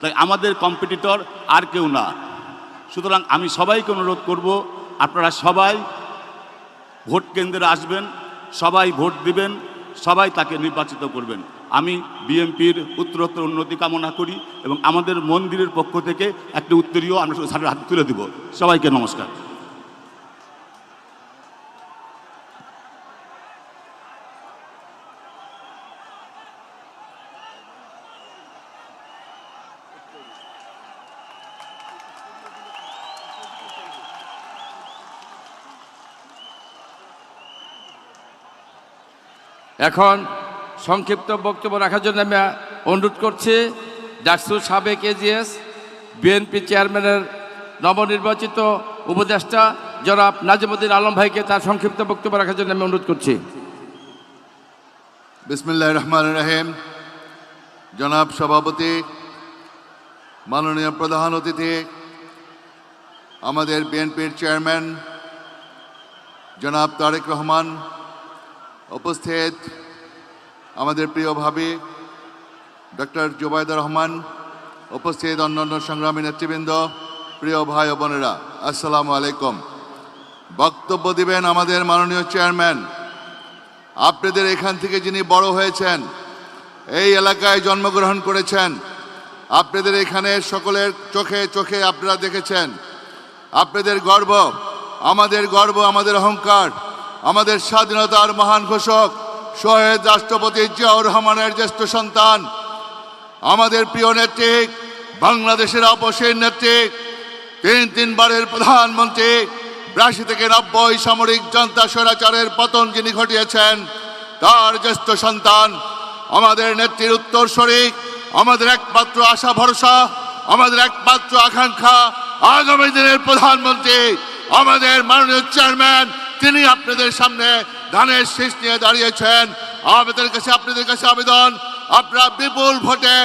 তাই আমাদের কম্পিটিটর আর কেউ না। সুতরাং আমি সবাইকে অনুরোধ করব, আপনারা সবাই ভোট কেন্দ্রে আসবেন, সবাই ভোট দিবেন, সবাই তাকে নির্বাচিত করবেন। আমি বিএনপির উত্তরোত্তর উন্নতি কামনা করি এবং আমাদের মন্দিরের পক্ষ থেকে একটি উত্তরীয় আমরা হাতে তুলে দেব। সবাইকে নমস্কার। এখন সংক্ষিপ্ত বক্তব্য রাখার জন্য আমি অনুরোধ করছি ডাকসু সাবেক এজিএস, বিএনপি চেয়ারম্যানের নবনির্বাচিত উপদেষ্টা জনাব নাজিমুদ্দিন আলম ভাইকে তার সংক্ষিপ্ত বক্তব্য রাখার জন্য আমি অনুরোধ করছি। বিসমিল্লাহ রহমান রহিম। জনাব সভাপতি, মাননীয় প্রধান অতিথি, আমাদের বিএনপির চেয়ারম্যান, জনাব তারেক রহমান উপস্থিত আমাদের প্রিয় ভাবি, ডক্টর জুবাইদা রহমান, উপস্থিত অন্যান্য সংগ্রামী নেতৃবৃন্দ, প্রিয় ভাই ও বোনেরা, আসসালামু আলাইকুম। বক্তব্য দিবেন আমাদের মাননীয় চেয়ারম্যান। আপনাদের এখান থেকে যিনি বড় হয়েছেন, এই এলাকায় জন্মগ্রহণ করেছেন, আপনাদের এখানে সকলের চোখে চোখে আপনারা দেখেছেন। আপনাদের গর্ব, আমাদের গর্ব, আমাদের অহংকার আমাদের স্বাধীনতার মহান ঘোষক শহীদ রাষ্ট্রপতি জিয়াউর রহমানের জ্যেষ্ঠ সন্তান, আমাদের প্রিয় নেত্রী, বাংলাদেশের অপসীর নেত্রী, তিন তিনবারের প্রধানমন্ত্রী, বিরাশি থেকে নব্বই সামরিক জনতা স্বৈরাচারের পতন যিনি ঘটিয়েছেন, তার জ্যেষ্ঠ সন্তান, আমাদের নেত্রীর উত্তরস্বরী আমাদের একমাত্র আশা ভরসা, আমাদের একমাত্র আকাঙ্ক্ষা, আগামী দিনের প্রধানমন্ত্রী, আমাদের মাননীয় চেয়ারম্যান তিনি আপনাদের সামনে ধানের শীষ নিয়ে দাঁড়িয়েছেন। আমাদের কাছে আপনাদের কাছে আবেদন। আপনারা বিপুল ভোটে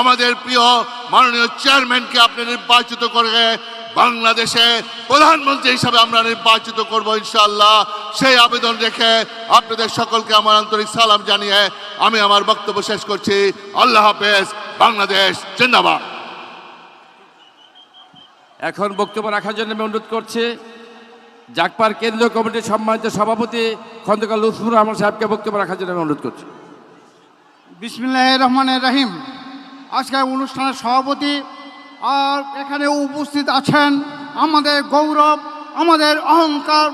আমাদের প্রিয় মাননীয় চেয়ারম্যানকে আপনি নির্বাচিত করে বাংলাদেশে প্রধানমন্ত্রী হিসাবে আমরা নির্বাচিত করব ইনশাল্লাহ সেই আবেদন রেখে আপনাদের সকলকে আমার আন্তরিক সালাম জানিয়ে আমি আমার বক্তব্য শেষ করছি। আল্লাহ হাফেজ, বাংলাদেশ জিন্দাবাদ। এখন বক্তব্য রাখার জন্য আমি অনুরোধ করছি জাকপার কেন্দ্রীয় কমিটির সম্মানিত সভাপতি খন্দকার লুৎফুর রহমান সাহেবকে বক্তব্য রাখার জন্য আমি অনুরোধ করছি। বিসমিল্লাহ রহমানের রহিম। আজকের অনুষ্ঠানের সভাপতি আর এখানে উপস্থিত আছেন আমাদের গৌরব, আমাদের অহংকার,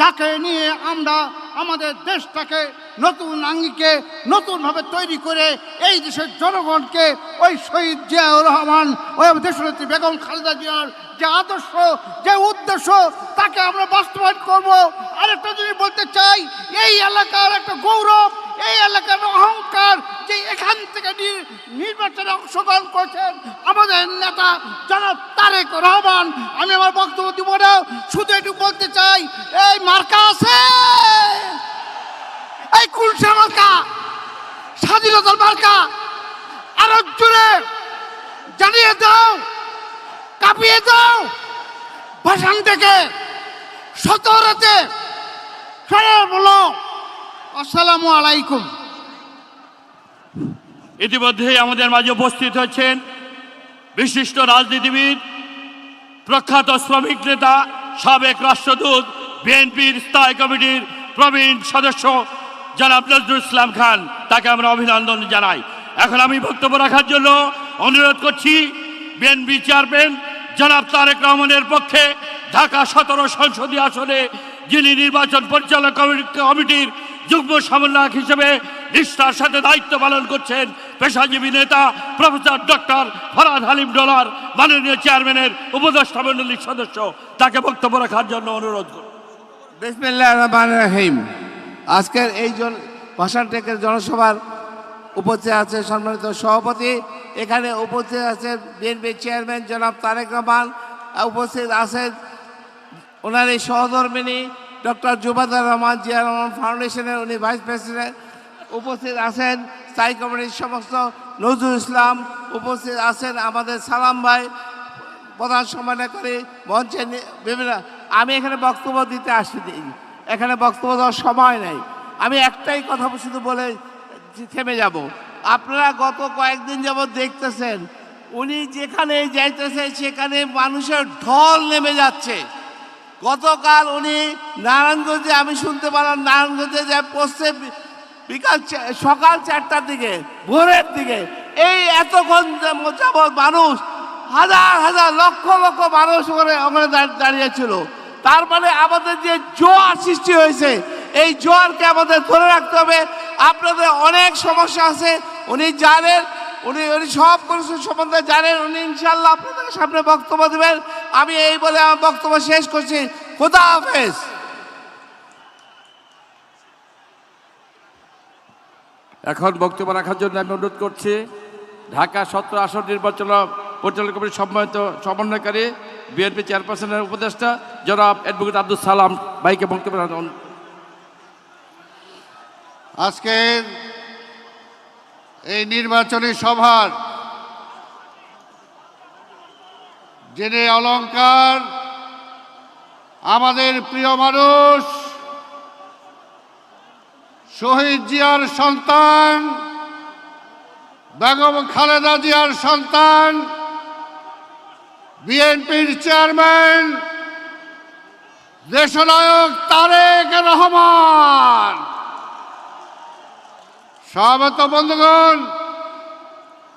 যাকে নিয়ে আমরা আমাদের দেশটাকে নতুন আঙ্গিকে নতুনভাবে তৈরি করে এই দেশের জনগণকে ওই শহীদ জিয়াউর রহমান ওই দেশনেত্রী বেগম খালেদা জিয়ার যে আদর্শ, যে উদ্দেশ্য, তাকে আমরা বাস্তবায়ন করব। আরেকটা যদি বলতে চাই, এই এলাকার একটা গৌরব, এই এলাকার অহংকার যে এখান থেকে নির্বাচনে অংশগ্রহণ করছেন আমাদের নেতা জনাব তারেক রহমান। আমি আমার বক্তব্য দিব না, শুধু একটু বলতে চাই, এই মার্কা আছে? এই কুলসা মার্কা, স্বাধীনতার মার্কা, আরও জুড়ে জানিয়ে দাও। কাঁপিয়ে দাও ভাষণ থেকে সতরাতে বলো, আসসালামু আলাইকুম। ইতিমধ্যেই আমাদের মাঝে উপস্থিত হয়েছেন বিশিষ্ট রাজনীতিবিদ, প্রখ্যাত শ্রমিক নেতা, সাবেক রাষ্ট্রদূত, বিএনপির স্থায়ী কমিটির প্রবীণ সদস্য জনাব নজরুল ইসলাম খান, তাকে আমরা অভিনন্দন জানাই। এখন আমি বক্তব্য রাখার জন্য অনুরোধ করছি বিএনপি চেয়ারম্যান জনাব তারেক রহমানের পক্ষে ঢাকা সতেরো সংসদীয় আসনে যিনি নির্বাচন পরিচালক কমিটির যুগ্ম সমন্বয়ক হিসেবে নিষ্ঠার সাথে দায়িত্ব পালন করছেন পেশাজীবী নেতা প্রফেসর ডক্টর ফরাদ হালিম ডলার, মাননীয় চেয়ারম্যানের উপদেষ্টা মণ্ডলীর সদস্য। তাকে বক্তব্য রাখার জন্য অনুরোধ করুন আজকের এই জন ভাষণ টেকের জনসভার উপস্থিত আছে সম্মানিত সভাপতি। এখানে উপস্থিত আছেন বিএনপি চেয়ারম্যান জনাব তারেক রহমান। উপস্থিত আছেন ওনার এই সহধর্মিনী ডক্টর জুবাদার রহমান জিয়া রহমান ফাউন্ডেশনের, উনি ভাইস প্রেসিডেন্ট। উপস্থিত আছেন স্থায়ী কমিটির সমস্ত নজরুল ইসলাম। উপস্থিত আছেন আমাদের সালাম ভাই, প্রধান সম্মানকারী মঞ্চে বিভিন্ন আমি এখানে বক্তব্য দিতে আসিনি। এখানে বক্তব্য দেওয়ার সময় নেই। আমি একটাই কথা শুধু বলে থেমে যাব। আপনারা গত কয়েকদিন যাবৎ দেখতেছেন, উনি যেখানে যাইতেছে, সেখানে মানুষের ঢল নেমে যাচ্ছে। গতকাল উনি নারায়ণগঞ্জে, আমি শুনতে পারলাম নারায়ণগঞ্জে যে পড়ছে বিকাল সকাল চারটার দিকে, ভোরের দিকে, এই এতক্ষণ যাবৎ মানুষ, হাজার হাজার, লক্ষ লক্ষ মানুষ ওখানে ওখানে দাঁড়- দাঁড়িয়েছিল। তার মানে আমাদের যে জোয়ার সৃষ্টি হয়েছে, এই জোয়ারকে আমাদের ধরে রাখতে হবে। আপনাদের অনেক সমস্যা আছে। উনি জানেন, উনি উনি সব কিছু সম্বন্ধে জানেন, উনি ইনশাল্লাহ আপনাদের সামনে বক্তব্য দেবেন। আমি এই বলে আমার বক্তব্য শেষ করছি। খোদা হাফেজ। এখন বক্তব্য রাখার জন্য আমি অনুরোধ করছি, ঢাকা সত্র আসন নির্বাচন পরিচালনা কমিটির সম্মানিত সমন্বয়কারী, বিএনপি চেয়ারপারসনের উপদেষ্টা জনাব অ্যাডভোকেট আব্দুল সালাম ভাইকে বক্তব্য আজকের এই নির্বাচনী সভার যিনি অলঙ্কার আমাদের প্রিয় মানুষ, শহীদ জিয়ার সন্তান, বেগম খালেদা জিয়ার সন্তান, বিএনপির চেয়ারম্যান, দেশনায়ক তারেক রহমান। সহমত বন্ধুগণ,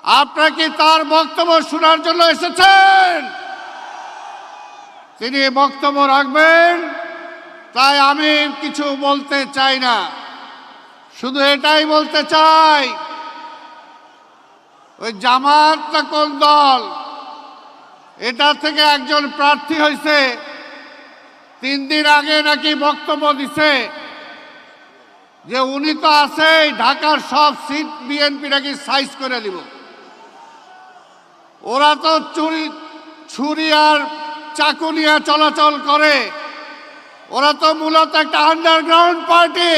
আপনারা কি তার বক্তব্য শোনার জন্য এসেছেন? তিনি বক্তব্য রাখবেন, তাই আমি কিছু বলতে চাই না। শুধু এটাই বলতে চাই, ওই জামাত না কোন দল? এটা থেকে একজন প্রার্থী হয়েছে তিন দিন আগে নাকি বক্তব্য দিছে। যে উনি তো আছেই, ঢাকার সব সিট বিএনপি নাকি সাইজ করে দিব। ওরা তো চুরি ছুরি আর চাকু নিয়ে চলাচল করে। ওরা তো মূলত একটা আন্ডারগ্রাউন্ড পার্টি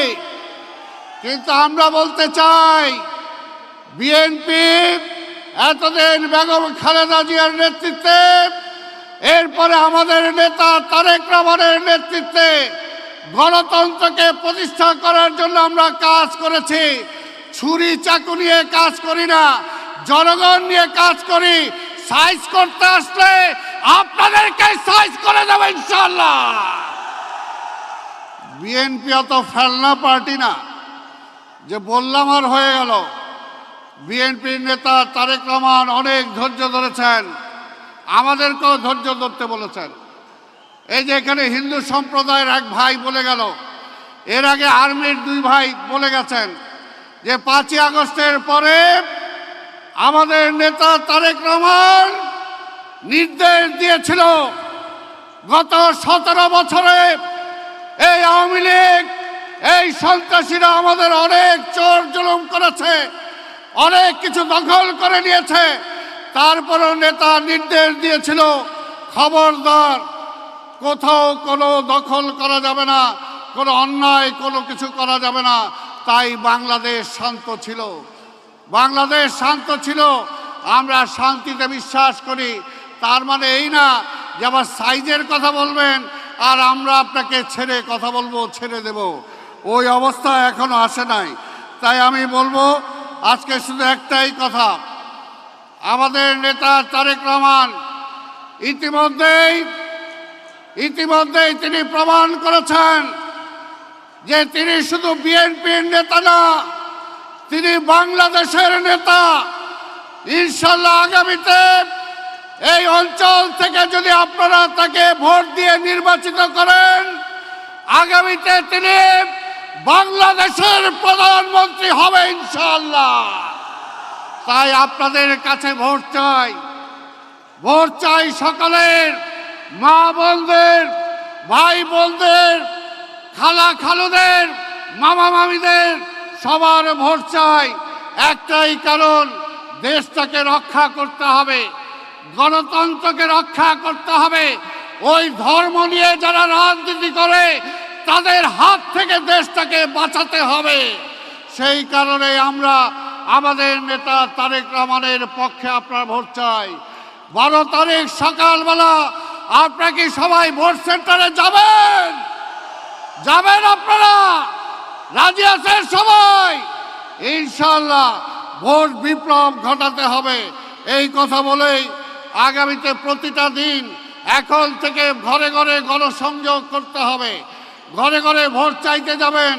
কিন্তু আমরা বলতে চাই, বিএনপি এতদিন বেগম খালেদা জিয়ার নেতৃত্বে, এরপরে আমাদের নেতা তারেক রহমানের নেতৃত্বে গণতন্ত্রকে প্রতিষ্ঠা করার জন্য আমরা কাজ করেছি। ছুরি চাকু নিয়ে কাজ করি না, জনগণ নিয়ে কাজ করি। সাইজ করতে আসলে আপনাদেরকে সাইজ করে দেবো ইনশাল্লাহ বিএনপি অত ফেলনা পার্টি না, যে বললাম আর হয়ে গেল। বিএনপির নেতা তারেক রহমান অনেক ধৈর্য ধরেছেন, আমাদেরকেও ধৈর্য ধরতে বলেছেন। এই যে এখানে হিন্দু সম্প্রদায়ের এক ভাই বলে গেল, এর আগে আর্মির দুই ভাই বলে গেছেন যে পাঁচই আগস্টের পরে আমাদের নেতা তারেক রহমান নির্দেশ দিয়েছিল গত সতেরো বছরে এই আওয়ামী লীগ, এই সন্ত্রাসীরা আমাদের অনেক চোর জুলুম করেছে, অনেক কিছু দখল করে নিয়েছে। তারপরও নেতা নির্দেশ দিয়েছিল খবরদার কোথাও কোনো দখল করা যাবে না, কোনো অন্যায় কোনো কিছু করা যাবে না। তাই বাংলাদেশ শান্ত ছিল। বাংলাদেশ শান্ত ছিল। আমরা শান্তিতে বিশ্বাস করি। তার মানে এই না যে আবার সাইজের কথা বলবেন, আর আমরা আপনাকে ছেড়ে কথা বলব, ছেড়ে দেব। ওই অবস্থা এখনও আসে নাই। তাই আমি বলব, আজকে শুধু একটাই কথা। আমাদের নেতা তারেক রহমান ইতিমধ্যেই ইতিমধ্যেই তিনি প্রমাণ করেছেন যে তিনি শুধু বিএনপির নেতা না, তিনি বাংলাদেশের নেতা। ইনশাল্লাহ আগামীতে এই অঞ্চল থেকে যদি আপনারা তাকে ভোট দিয়ে নির্বাচিত করেন, আগামীতে তিনি বাংলাদেশের প্রধানমন্ত্রী হবে ইনশাল্লাহ তাই আপনাদের কাছে ভোট চাই। ভোট চাই সকলের। মা বোনদের, ভাই বোনদের, খালা খালুদের, মামা মামিদের সবার ভোট চাই। একটাই কারণ, দেশটাকে রক্ষা করতে হবে, গণতন্ত্রকে রক্ষা করতে হবে। ওই ধর্ম নিয়ে যারা রাজনীতি করে, তাদের হাত থেকে দেশটাকে বাঁচাতে হবে। সেই কারণে আমরা আমাদের নেতা তারেক রহমানের পক্ষে আপনার ভোট চাই। বারো তারিখ সকালবেলা আপনারা কি সবাই ভোট সেন্টারে যাবেন। যাবেন আপনারা? রাজি আছেন সবাই? ইনশাল্লাহ ভোট বিপ্লব ঘটাতে হবে। এই কথা বলেই আগামীতে প্রতিটা দিন এখন থেকে ঘরে ঘরে গণসংযোগ করতে হবে। ঘরে ঘরে ভোট চাইতে যাবেন,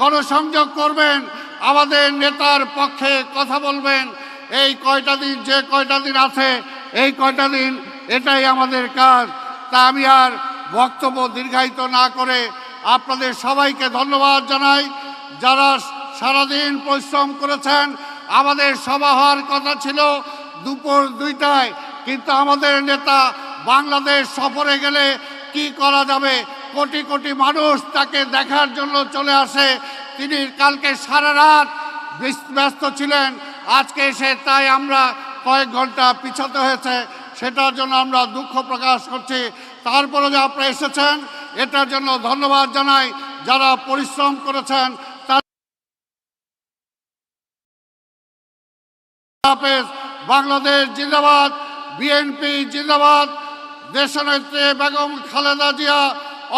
গণসংযোগ করবেন, আমাদের নেতার পক্ষে কথা বলবেন। এই কয়টা দিন, যে কয়টা দিন আছে, এই কয়টা দিন এটাই আমাদের কাজ। তা আমি আর বক্তব্য দীর্ঘায়িত না করে আপনাদের সবাইকে ধন্যবাদ জানাই। যারা সারাদিন পরিশ্রম করেছেন, আমাদের সভা হওয়ার কথা ছিল দুপুর দুইটায়। কিন্তু আমাদের নেতা বাংলাদেশ সফরে গেলে কি করা যাবে? কোটি কোটি মানুষ তাকে দেখার জন্য চলে আসে। তিনি কালকে সারা রাত ব্যস- ব্যস্ত ছিলেন। আজকে এসে তাই আমরা কয়েক ঘণ্টা পিছাতে হয়েছে। সেটার জন্য আমরা দুঃখ প্রকাশ করছি। তারপরে যে আপনারা এসেছেন, এটার জন্য ধন্যবাদ জানাই। যারা পরিশ্রম করেছেন হাফেজ। বাংলাদেশ জিন্দাবাদ, বিএনপি জিন্দাবাদ, দেশনেত্রী বেগম খালেদা জিয়া,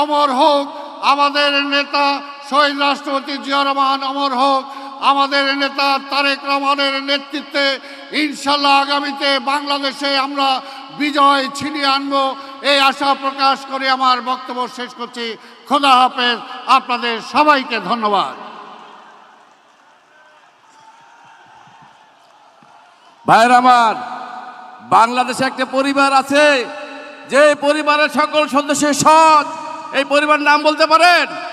অমর হোক। আমাদের নেতা, শহীদ রাষ্ট্রপতি জিয়া রহমান অমর হোক। আমাদের নেতা তারেক রহমানের নেতৃত্বে ইনশাল্লাহ আগামীতে বাংলাদেশে আমরা বিজয় ছিনিয়ে আনব। এই আশা প্রকাশ করে আমার বক্তব্য শেষ করছি। খোদা হাফেজ। আপনাদের সবাইকে ধন্যবাদ। ভাইয়ের আমার, বাংলাদেশে একটা পরিবার আছে। যে পরিবারের সকল সদস্য সৎ, এই পরিবার নাম বলতে পারেন?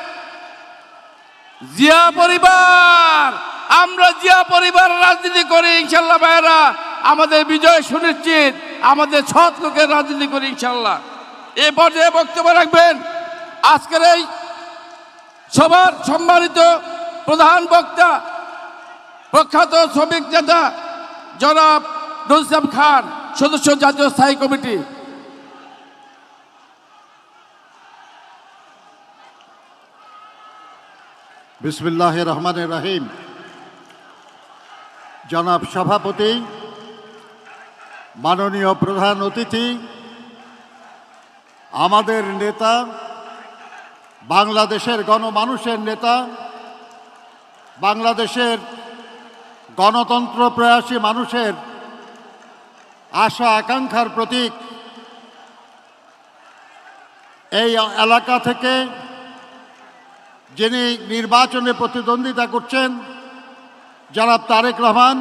জিয়া পরিবার, আমরা জিয়া পরিবার রাজনীতি করি, ইনশাল্লাহ ভাইয়েরা। আমাদের বিজয় সুনিশ্চিত, আমাদের সৎ লোকের রাজনীতি করি, ইনশাল্লাহ। এই পর্যায়ে বক্তব্য রাখবেন, আজকের এই সবার সম্মানিত প্রধান বক্তা, প্রখ্যাত শ্রমিক নেতা জনাব নজরুল খান, সদস্য জাতীয় স্থায়ী কমিটি। বিসমিল্লাহ রহমান রাহিম। জনাব সভাপতি, মাননীয় প্রধান অতিথি, আমাদের নেতা, বাংলাদেশের গণমানুষের নেতা, বাংলাদেশের গণতন্ত্র প্রয়াসী মানুষের আশা আকাঙ্ক্ষার প্রতীক। এই এলাকা থেকে যিনি নির্বাচনে প্রতিদ্বন্দ্বিতা করছেন, জনাব তারেক রহমান,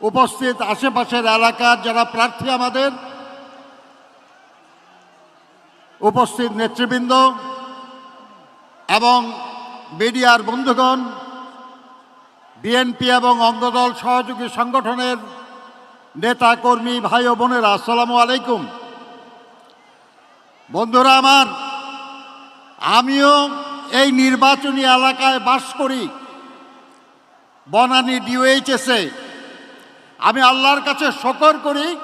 উপস্থিত আশেপাশের এলাকার যারা প্রার্থী আমাদের, উপস্থিত নেতৃবৃন্দ এবং মিডিয়ার বন্ধুগণ, বিএনপি এবং অঙ্গদল সহযোগী সংগঠনের নেতা, কর্মী, ভাই ও বোনেরা, আসসালামু আলাইকুম। বন্ধুরা আমার আমিও এই নির্বাচনী এলাকায় বাস করি। বনানী ডিওএইচএসে আমি আল্লাহর কাছে শকর করি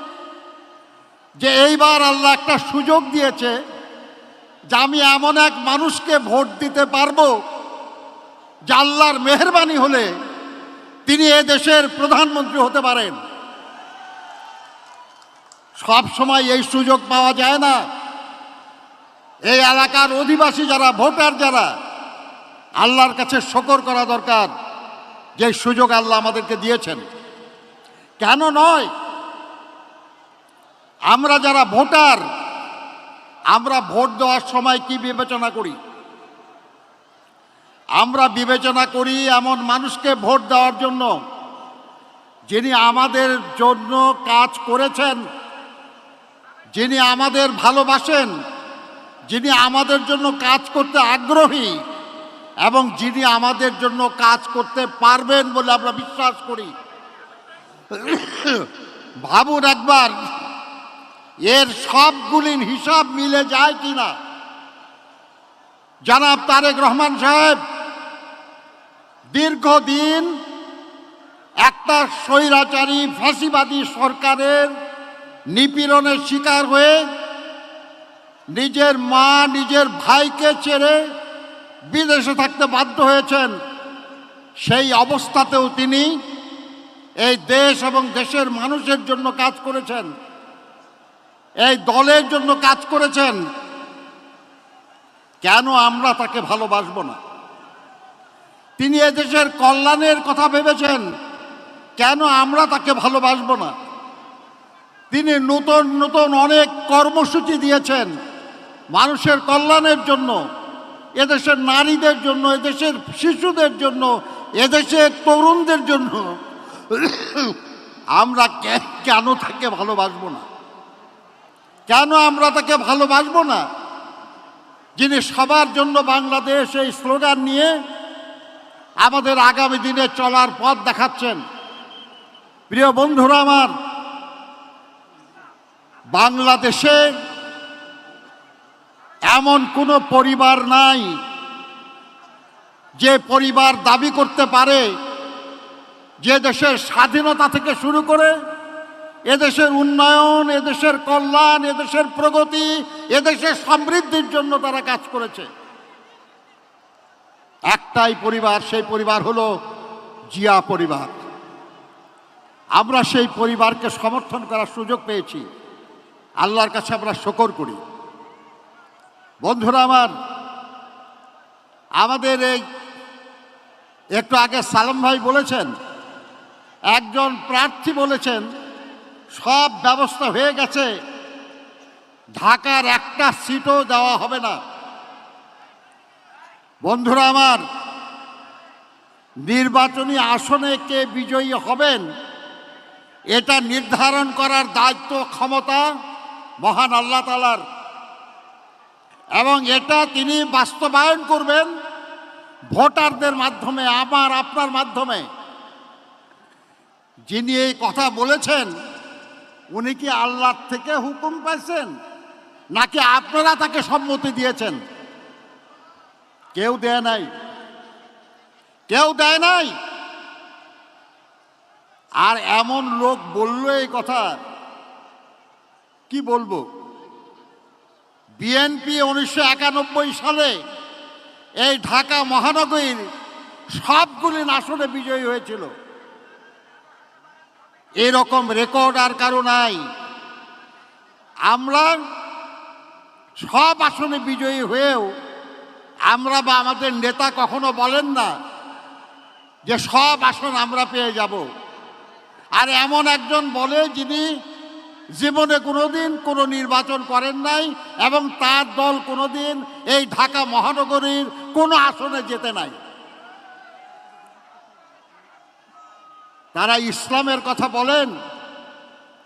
যে এইবার আল্লাহ একটা সুযোগ দিয়েছে যে আমি এমন এক মানুষকে ভোট দিতে পারব যে আল্লাহর মেহরবানি হলে তিনি এ দেশের প্রধানমন্ত্রী হতে পারেন। সব সময় এই সুযোগ পাওয়া যায় না। এই এলাকার অধিবাসী যারা, ভোটার যারা, আল্লাহর কাছে শকর করা দরকার যে সুযোগ আল্লাহ আমাদেরকে দিয়েছেন। কেন নয়? আমরা যারা ভোটার, আমরা ভোট দেওয়ার সময় কি বিবেচনা করি? আমরা বিবেচনা করি এমন মানুষকে ভোট দেওয়ার জন্য, যিনি আমাদের জন্য কাজ করেছেন, যিনি আমাদের ভালোবাসেন যিনি আমাদের জন্য কাজ করতে আগ্রহী এবং যিনি আমাদের জন্য কাজ করতে পারবেন বলে আমরা বিশ্বাস করি। ভাবুন একবার, এর সবগুলির হিসাব মিলে যায় কিনা? জানাব তারেক রহমান সাহেব, দীর্ঘদিন একটা স্বৈরাচারী, ফাঁসিবাদী সরকারের নিপীড়নের শিকার হয়ে নিজের মা, নিজের ভাইকে ছেড়ে বিদেশে থাকতে বাধ্য হয়েছেন। সেই অবস্থাতেও তিনি এই দেশ এবং দেশের মানুষের জন্য কাজ করেছেন। এই দলের জন্য কাজ করেছেন। কেন আমরা তাকে ভালোবাসব না? তিনি এদেশের কল্যাণের কথা ভেবেছেন। কেন আমরা তাকে ভালোবাসবো না? তিনি নতুন নতুন অনেক কর্মসূচি দিয়েছেন। মানুষের কল্যাণের জন্য, এদেশের নারীদের জন্য, এদেশের শিশুদের জন্য, এদেশের তরুণদের জন্য, আমরা কেন তাকে ভালোবাসবো না? কেন আমরা তাকে ভালোবাসবো না? যিনি সবার জন্য বাংলাদেশ এই স্লোগান নিয়ে আমাদের আগামী দিনে চলার পথ দেখাচ্ছেন। প্রিয় বন্ধুরা আমার, বাংলাদেশে এমন কোনো পরিবার নাই যে পরিবার দাবি করতে পারে, যে দেশের স্বাধীনতা থেকে শুরু করে এদেশের উন্নয়ন এদেশের কল্যাণ এদেশের প্রগতি এদেশের সমৃদ্ধির জন্য তারা কাজ করেছে। একটাই পরিবার, সেই পরিবার হলো জিয়া পরিবার। আমরা সেই পরিবারকে সমর্থন করার সুযোগ পেয়েছি। আল্লাহর কাছে আমরা শকর করি। বন্ধুরা আমার, আমাদের এই একটু আগে সালাম ভাই বলেছেন, একজন প্রার্থী বলেছেন, সব ব্যবস্থা হয়ে গেছে, ঢাকার একটা সিটও দেওয়া হবে না। বন্ধুরা আমার, নির্বাচনী আসনে কে বিজয়ী হবেন, এটা নির্ধারণ করার দায়িত্ব, ক্ষমতা মহান আল্লাহ তালার এবং এটা তিনি বাস্তবায়ন করবেন ভোটারদের মাধ্যমে আমার আপনার মাধ্যমে। যিনি এই কথা বলেছেন, উনি কি আল্লাহর থেকে হুকুম পাইছেন? নাকি আপনারা তাকে সম্মতি দিয়েছেন? কেউ দেয় নাই। কেউ দেয় নাই। আর এমন লোক বলল এই কথা। কি বলব? বিএনপি উনিশশো একানব্বই সালে এই ঢাকা মহানগরীর সবগুলি আসনে বিজয়ী হয়েছিল। এরকম রেকর্ড আর কারও নাই। আমরা সব আসনে বিজয়ী হয়েও আমরা বা আমাদের নেতা কখনো বলেন না যে সব আসন আমরা পেয়ে যাব। আর এমন একজন বলে যিনি জীবনে কোনোদিন কোনো নির্বাচন করেন নাই এবং তার দল কোনোদিন এই ঢাকা মহানগরীর কোনো আসনে যেতে নাই। তারা ইসলামের কথা বলেন।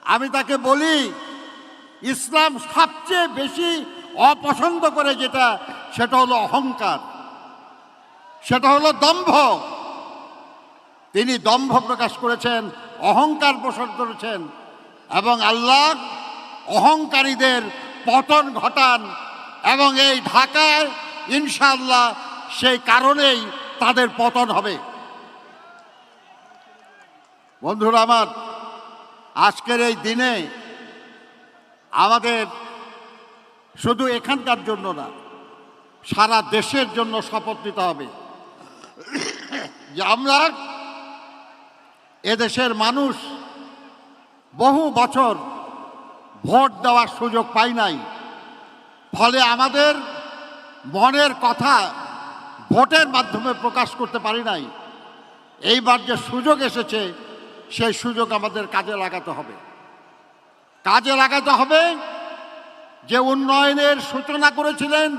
আমি তাকে বলি, ইসলাম সবচেয়ে বেশি অপছন্দ করে যেটা, সেটা হলো অহংকার। সেটা হলো দম্ভ। তিনি দম্ভ প্রকাশ করেছেন, অহংকার পোষণ করেছেন। এবং আল্লাহ অহংকারীদের পতন ঘটান এবং এই ঢাকায় ইনশাল্লাহ সেই কারণেই তাদের পতন হবে। বন্ধুরা আমার, আজকের এই দিনে আমাদের শুধু এখানকার জন্য না, সারা দেশের জন্য শপথ নিতে হবে। যে আমরা এদেশের মানুষ বহু বছর ভোট দেওয়ার সুযোগ পাই নাই। ফলে আমাদের মনের কথা ভোটের মাধ্যমে প্রকাশ করতে পারি নাই। এইবার যে সুযোগ এসেছে, সেই সুযোগ আমাদের কাজে লাগাতে হবে। কাজে লাগাতে হবে যে উন্নয়নের সূচনা করেছিলেন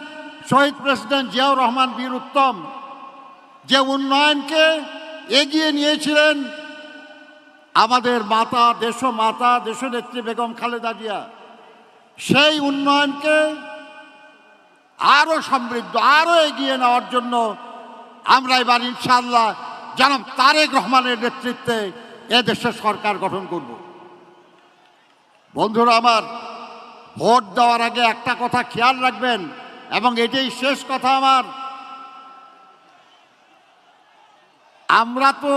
শহীদ প্রেসিডেন্ট জিয়াউর রহমান বীর উত্তম। যে উন্নয়নকে এগিয়ে নিয়েছিলেন আমাদের মাতা দেশ মাতা দেশনেত্রী বেগম খালেদা জিয়া, সেই উন্নয়নকে আরও সমৃদ্ধ আরও এগিয়ে নেওয়ার জন্য আমরা এবার ইনশাআল্লাহ জানাব তারেক রহমানের নেতৃত্বে এদেশে সরকার গঠন করব। বন্ধুরা আমার, ভোট দেওয়ার আগে একটা কথা খেয়াল রাখবেন এবং এটাই শেষ কথা আমার। আমরা তো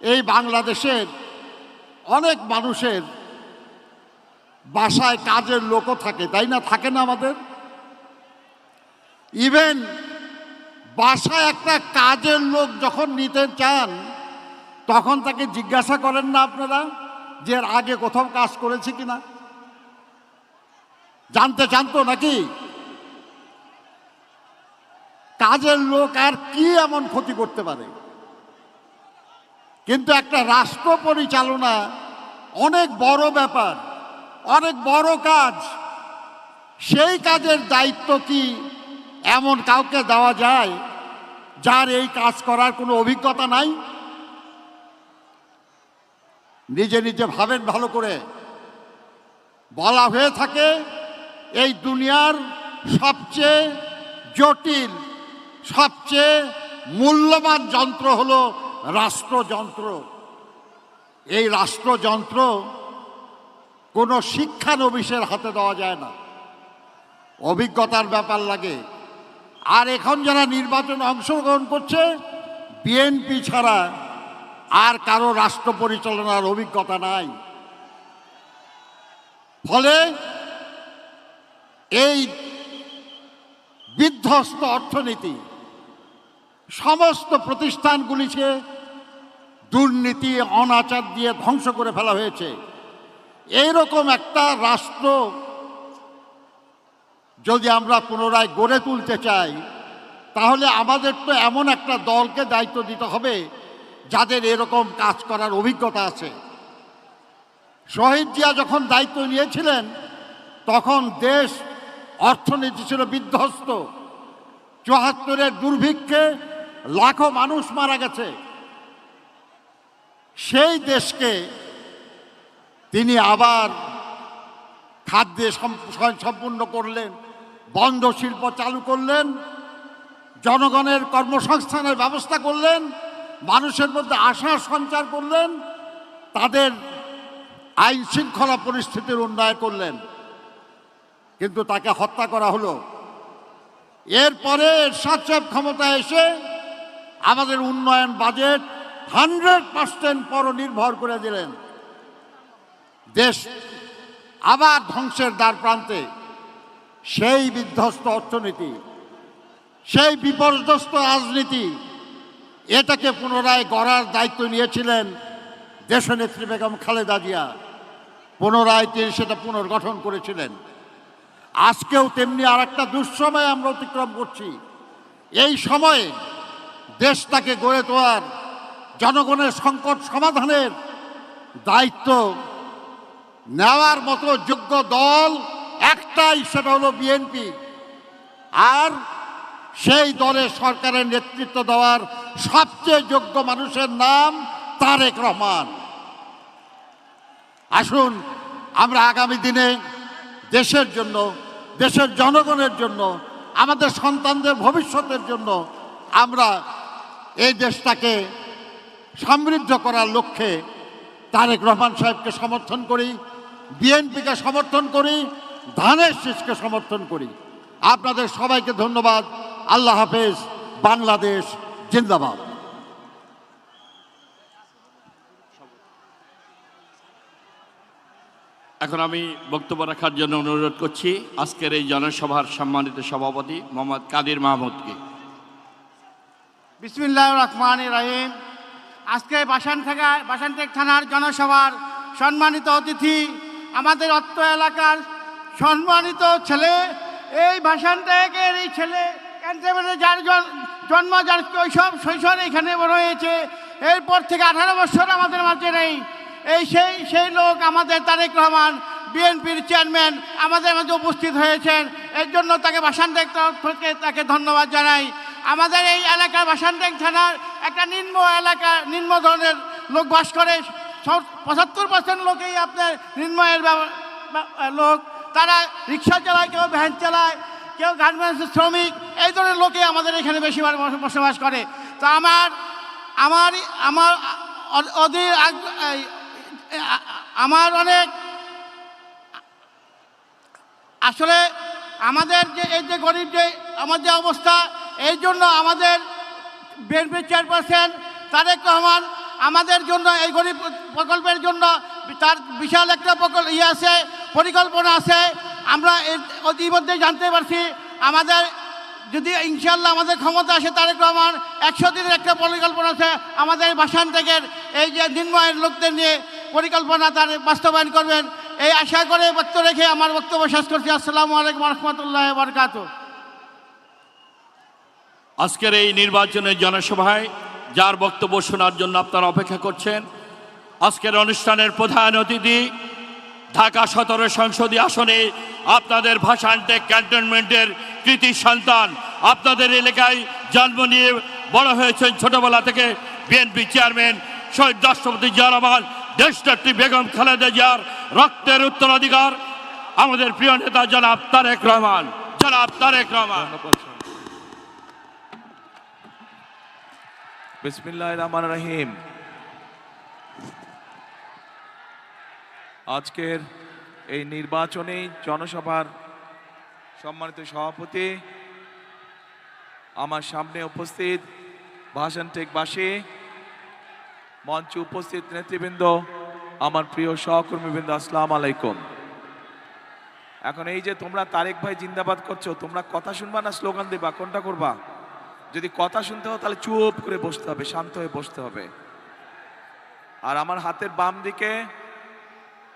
এই বাংলাদেশের অনেক মানুষের বাসায় কাজের লোকও থাকে, তাই না? থাকে না আমাদের? ইভেন বাসায় একটা কাজের লোক যখন নিতে চান, তখন তাকে জিজ্ঞাসা করেন না আপনারা যে এর আগে কোথাও কাজ করেছে কি না জানতে চান তো নাকি? কাজের লোক আর কি এমন ক্ষতি করতে পারে? কিন্তু একটা রাষ্ট্র পরিচালনা অনেক বড় ব্যাপার, অনেক বড় কাজ। সেই কাজের দায়িত্ব কি এমন কাউকে দেওয়া যায় যার এই কাজ করার কোনো অভিজ্ঞতা নাই? নিজে নিজে ভাবেন ভালো করে। বলা হয়ে থাকে, এই দুনিয়ার সবচেয়ে জটিল, সবচেয়ে মূল্যবান যন্ত্র হলো রাষ্ট্রযন্ত্র। এই রাষ্ট্রযন্ত্র কোনো শিক্ষানবিশের হাতে দেওয়া যায় না। অভিজ্ঞতার ব্যাপার লাগে। আর এখন যারা নির্বাচনে অংশগ্রহণ করছে, বিএনপি ছাড়া আর কারও রাষ্ট্র পরিচালনার অভিজ্ঞতা নাই। ফলে এই বিধ্বস্ত অর্থনীতি, সমস্ত প্রতিষ্ঠানগুলিকে দুর্নীতি, অনাচার দিয়ে ধ্বংস করে ফেলা হয়েছে। এইরকম একটা রাষ্ট্র যদি আমরা পুনরায় গড়ে তুলতে চাই, তাহলে আমাদের তো এমন একটা দলকে দায়িত্ব দিতে হবে, যাদের এরকম কাজ করার অভিজ্ঞতা আছে। শহীদ জিয়া যখন দায়িত্ব নিয়েছিলেন, তখন দেশ অর্থনীতি ছিল বিধ্বস্ত। চুয়াত্তরের দুর্ভিক্ষে লাখো মানুষ মারা গেছে। সেই দেশকে তিনি আবার খাদ্যে সম- সম্পূর্ণ করলেন, বন্ধ শিল্প চালু করলেন, জনগণের কর্মসংস্থানের ব্যবস্থা করলেন, মানুষের মধ্যে আশার সঞ্চার করলেন, তাদের আইন শৃঙ্খলা পরিস্থিতির উন্নয়ন করলেন। কিন্তু তাকে হত্যা করা হলো। এরপরে এরশাদ সাহেব ক্ষমতায় এসে আমাদের উন্নয়ন বাজেট হান্ড্রেড পার্সেন্ট পর নির্ভর করে দিলেন। দেশ আবার ধ্বংসের দ্বার প্রান্তে। সেই বিধ্বস্ত অর্থনীতি, সেই বিপর্যস্ত রাজনীতি, এটাকে পুনরায় গড়ার দায়িত্ব নিয়েছিলেন দেশনেত্রী বেগম খালেদা জিয়া। পুনরায় তিনি সেটা পুনর্গঠন করেছিলেন। আজকেও তেমনি আর একটা দুঃসময় আমরা অতিক্রম করছি। এই সময়ে দেশটাকে গড়ে তোলার জনগণের সংকট সমাধানের দায়িত্ব নেওয়ার মতো যোগ্য দল একটাই, সেটা হলো বিএনপি। আর সেই দলের সরকারের নেতৃত্ব দেওয়ার সবচেয়ে যোগ্য মানুষের নাম তারেক রহমান। আসুন, আমরা আগামী দিনে দেশের জন্য, দেশের জনগণের জন্য, আমাদের সন্তানদের ভবিষ্যতের জন্য আমরা এই দেশটাকে সমৃদ্ধ করার লক্ষ্যে তারেক রহমান সাহেবকে সমর্থন করি বিএনপিকে সমর্থন করি ধানের শীষকে সমর্থন করি। আপনাদের সবাইকে ধন্যবাদ। আল্লাহ হাফেজ। বাংলাদেশ জিন্দাবাদ। এখন আমি বক্তব্য রাখার জন্য অনুরোধ করছি আজকের এই জনসভার সম্মানিত সভাপতি মোহাম্মদ কাদির মাহমুদকে। বিসমিল্লাহ রহমান রাহিম। আজকে বাসান থাকা বাসানটেক থানার জনসভার সম্মানিত অতিথি, আমাদের অত্র এলাকার সম্মানিত ছেলে, এই বাসানটেকের এই ছেলে ক্যান্টারবারে যার জন- জন্ম, যার শৈশব শৈশব এখানে হয়েছে এরপর থেকে আঠারো বছর আমাদের মাঝে নেই। এই সেই সেই লোক আমাদের তারেক রহমান, বিএনপির চেয়ারম্যান, আমাদের মাঝে উপস্থিত হয়েছেন। এর জন্য তাকে বাসানটেক তরফ থেকে তাকে ধন্যবাদ জানাই। আমাদের এই এলাকার বাসানটেক থানার একটা নিম্ন এলাকা, নিম্ন ধরনের লোক বাস করে। পঁচাত্তর পার্সেন্ট লোকেই আপনার নিম্নয়ের লোক। তারা রিক্সা চালায়, কেউ ভ্যান চালায়, কেউ গার্মেন্টসের শ্রমিক, এই ধরনের লোকে আমাদের এখানে বেশি বস- বসবাস করে। তো আমার আমার আমার অধীর আমার অনেক আসলে আমাদের যে, এই যে গরিব যে, আমার যে অবস্থা, এই জন্য আমাদের বিএনপি চেয়ারপারসন তারেক রহমান আমাদের জন্য, এই গরিব প্রকল্পের জন্য তার বিশাল একটা প্রকল্প ইয়ে আছে, পরিকল্পনা আছে। আমরা ইতিমধ্যে জানতে পারছি, আমাদের যদি ইনশাল্লাহ আমাদের ক্ষমতা আসে তারেক রহমান, একশো দিনের একটা পরিকল্পনা আছে আমাদের বাসান থেকে এই যে নির্ময়ের লোকদের নিয়ে পরিকল্পনা তার বাস্তবায়ন করবেন। এই আশা করে বক্তব্য রেখে আমার বক্তব্য শেষ করছি। আসসালামু আলাইকুম রহমতুল্লাহ বরকাত আজকের এই নির্বাচনের জনসভায় যার বক্তব্য শোনার জন্য আপনারা অপেক্ষা করছেন, আজকের অনুষ্ঠানের প্রধান অতিথি ঢাকা সতেরো সংসদীয় আসনে আপনাদের ভাষানটেক ক্যান্টনমেন্টের কৃতি সন্তান আপনাদের এলাকায় জন্ম নিয়ে বড় হয়েছেন ছোটবেলা থেকে বিএনপি চেয়ারম্যান শহীদ রাষ্ট্রপতি জিয়া রহমান, দেশনেত্রী বেগম খালেদা জিয়ার রক্তের উত্তরাধিকার, আমাদের প্রিয় নেতা জনাব তারেক রহমান। জনাব তারেক রহমান। বিসমিল্লাহ রহমান রহিম। আজকের এই নির্বাচনী জনসভার সম্মানিত সভাপতি, আমার সামনে উপস্থিত ভাষণ টেকবাসী, মঞ্চে উপস্থিত নেতৃবৃন্দ, আমার প্রিয় সহকর্মীবৃন্দ, আসসালাম আলাইকুম। এখন এই যে তোমরা তারেক ভাই জিন্দাবাদ করছ, তোমরা কথা শুনবা না, স্লোগান দেবা, কোনটা করবা? যদি কথা শুনতে হয়, তাহলে চুপ করে বসতে হবে, শান্ত হয়ে বসতে হবে। আর আমার হাতের বাম দিকে,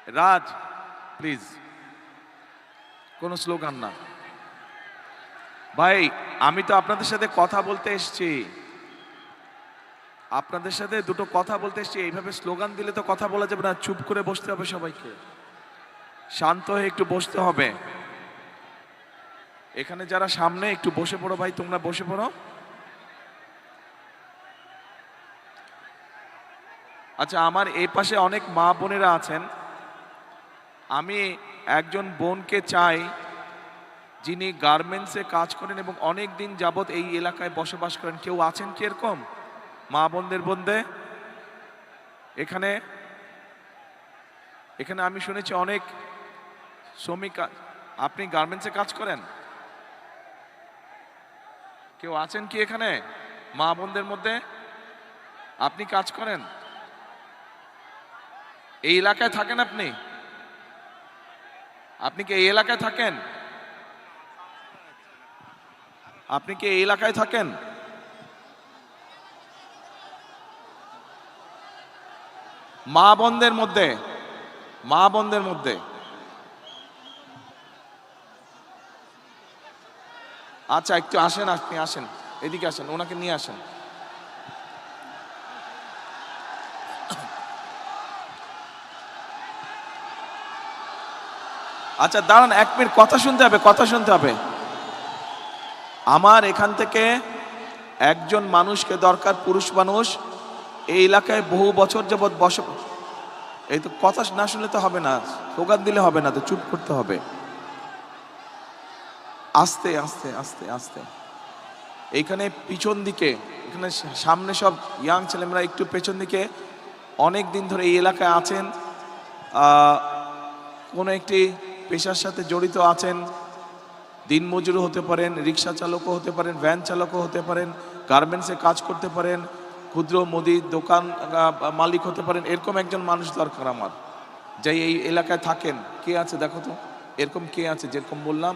রাজ প্লিজ কোনো স্লোগান না। ভাই, আমি তো আপনাদের সাথে কথা বলতে এসেছি। আপনাদের সাথে দুটো কথা বলতে এসেছি, এইভাবে স্লোগান দিলে তো কথা বলা যাবে না, চুপ করে বসতে হবে সবাইকে। শান্ত হয়ে একটু বসতে হবে। এখানে যারা সামনে একটু বসে পড়ো ভাই, তোমরা বসে পড়ো। আচ্ছা আমার এই পাশে অনেক মা বোনেরা আছেন। আমি একজন বোনকে চাই যিনি গার্মেন্টসে কাজ করেন এবং অনেক দিন যাবৎ এই এলাকায় বসবাস করেন। কেউ আছেন কি এরকম? মা বোনদের বন্ধে এখানে? এখানে আমি শুনেছি অনেক শ্রমিক আপনি গার্মেন্টসে কাজ করেন? কেউ আছেন কি এখানে? মা বোনদের মধ্যে? আপনি কাজ করেন? এই এলাকায় থাকেন আপনি? আপনি কি এই এলাকায় থাকেন? আপনি কি এই এলাকায় থাকেন? মা বন্ধের মধ্যে, মা বন্ধের মধ্যে। আচ্ছা একটু আসেন, আপনি আসেন। এদিকে আসেন, ওনাকে নিয়ে আসেন। আচ্ছা দাঁড়ান, এক মিনিট, কথা শুনতে হবে, কথা শুনতে হবে। আমার এখান থেকে একজন মানুষকে দরকার, পুরুষ মানুষ, এই এলাকায় বহু বছর যাবৎ বস, এই তো কথা না শুনলে তো হবে না, স্লোগান দিলে হবে না, তো চুপ করতে হবে। আস্তে আস্তে আস্তে আস্তে। এইখানে পিছন দিকে, এখানে সামনে সব ইয়াং ছেলেমেয়েরা একটু পেছন দিকে অনেক দিন ধরে এই এলাকায় আছেন। কোনো একটি পেশার সাথে জড়িত আছেন দিনমজুরও হতে পারেন, রিক্সা চালকও হতে পারেন, ভ্যান চালকও হতে পারেন, গার্মেন্টসে কাজ করতে পারেন, ক্ষুদ্র মুদির দোকান মালিক হতে পারেন, এরকম একজন মানুষ দরকার আমার। যাই এই এলাকায় থাকেন, কে আছে দেখো তো? এরকম কে আছে? যেরকম বললাম